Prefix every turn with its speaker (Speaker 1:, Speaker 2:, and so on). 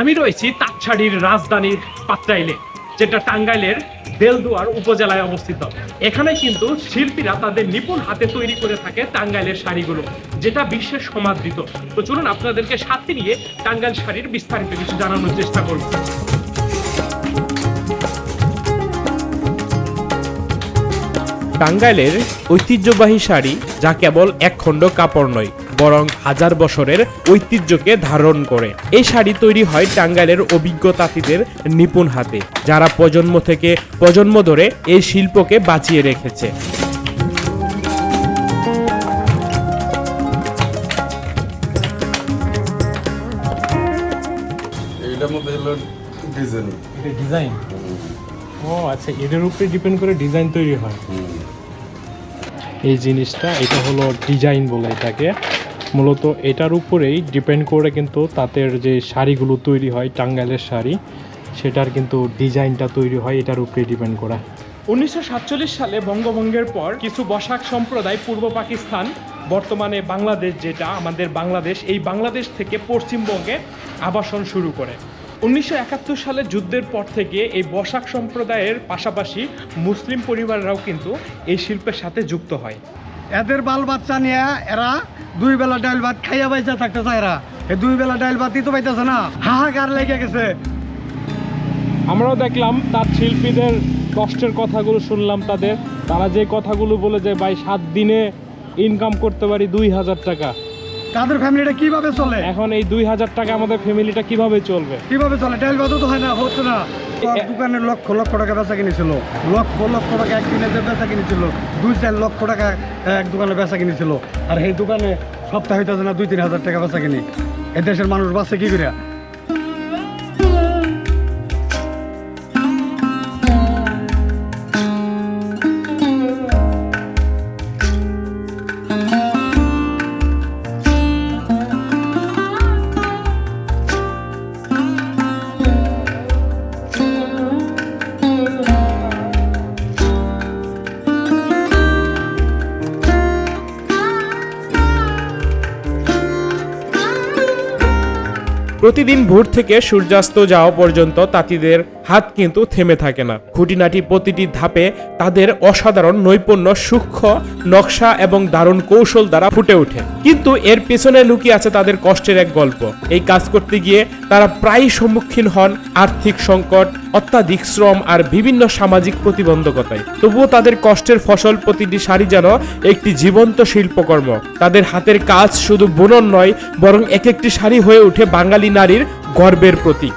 Speaker 1: আমি রয়েছি তাঁতশাড়ির রাজধানীর পাত্রাইলে, যেটা টাঙ্গাইলের দেলদুয়ার উপজেলায় অবস্থিত। এখানে কিন্তু শিল্পীরা তাদের নিপুণ হাতে তৈরি করে থাকে টাঙ্গাইলের শাড়িগুলো, যেটা বিশ্বের সমাদৃত। তো চলুন আপনাদেরকে সাথে নিয়ে টাঙ্গাইল শাড়ির বিস্তারিত কিছু জানানোর চেষ্টা করব।
Speaker 2: টাঙ্গাইলের ঐতিহ্যবাহী শাড়ি যা কেবল এক খণ্ড কাপড় নয় বরং হাজার বছরের ঐতিহ্যকে ধারণ করে। এই শাড়ি তৈরি হয় টাঙ্গাইলের অভিজ্ঞ তাঁতিদের নিপুণ হাতে যারা প্রজন্ম থেকে প্রজন্ম ধরে এই শিল্পকে বাঁচিয়ে রেখেছে।
Speaker 3: এইটার মধ্যে হলো ডিজাইন।
Speaker 1: এটা ডিজাইন? ও আচ্ছা এটার উপরে ডিপেন্ড করে ডিজাইন তৈরি হয়। এই জিনিসটা এটা হলো ডিজাইন বলে এটাকে। মূলত এটার উপরেই ডিপেন্ড করে কিন্তু তাঁতের যে শাড়িগুলো তৈরি হয়, টাঙ্গাইলের শাড়ি, সেটার কিন্তু ডিজাইনটা তৈরি হয়, এটার উপরে ডিপেন্ড করা। উনিশশো সাতচল্লিশ সালে বঙ্গভঙ্গের পর কিছু বসাক সম্প্রদায় পূর্ব পাকিস্তান, বর্তমানে বাংলাদেশ যেটা, আমাদের বাংলাদেশ, এই বাংলাদেশ থেকে পশ্চিমবঙ্গে আবাসন শুরু করে। উনিশশো একাত্তর সালে যুদ্ধের পর থেকে এই বসাক সম্প্রদায়ের পাশাপাশি মুসলিম পরিবাররাও কিন্তু এই শিল্পের সাথে যুক্ত হয়।
Speaker 4: এদের বাল বাচ্চা নিয়ে এরা দুই বেলা ডাল ভাত খাইয়া বাইচা থাকতে চায় এরা। এই দুই বেলা ডাল ভাত দিতে পাইতেছে না। হাহাকার লেগে গেছে।
Speaker 1: আমরাও দেখলাম তার শিল্পীদের কষ্টের কথাগুলো শুনলাম তাদের। তারা যে কথাগুলো বলে যে ভাই সাত দিনে ইনকাম করতে পারি দুই হাজার টাকা।
Speaker 4: তাদের ফ্যামিলিটা কীভাবে চলে?
Speaker 1: এখন এই দুই হাজার টাকা আমাদের ফ্যামিলিটা কীভাবে চলবে?
Speaker 4: কীভাবে চলে? ডাল ভাতও তো হয় না হচ্ছে না। দোকানে লক্ষ লক্ষ টাকা বেচা কিনেছিল লক্ষ লক্ষ টাকা একদিনে যে বেচা কিনেছিল দুই চার লক্ষ টাকা এক দোকানে বেচা কিনেছিল আর সেই দোকানে সপ্তাহ হইতেছে না দুই তিন হাজার টাকা বেচা কিনি। এ দেশের মানুষ বাঁচছে কি করে
Speaker 2: প্রতিদিন ভোর থেকে সূর্যাস্ত যাওয়া পর্যন্ত তাঁতিদের হাত কিন্তু থেমে থাকে না। খুঁটিনাটি প্রতিটি ধাপে তাদের অসাধারণ নৈপুণ্য, সূক্ষ্ম নকশা এবং দারুণ কৌশল দ্বারা ফুটে ওঠে। কিন্তু এর পেছনে লুকিয়ে আছে তাদের কষ্টের এক গল্প। এই কাজ করতে গিয়ে তারা প্রায়ই সম্মুখীন হন আর্থিক সংকট, অত্যাধিক শ্রম আর বিভিন্ন সামাজিক প্রতিবন্ধকতায়। তবুও তাদের কষ্টের ফসল প্রতিটি শাড়ি যেন একটি জীবন্ত শিল্পকর্ম। তাদের হাতের কাজ শুধু বুনন নয়, বরং এক একটি শাড়ি হয়ে ওঠে বাঙালি নারীর গর্বের প্রতীক।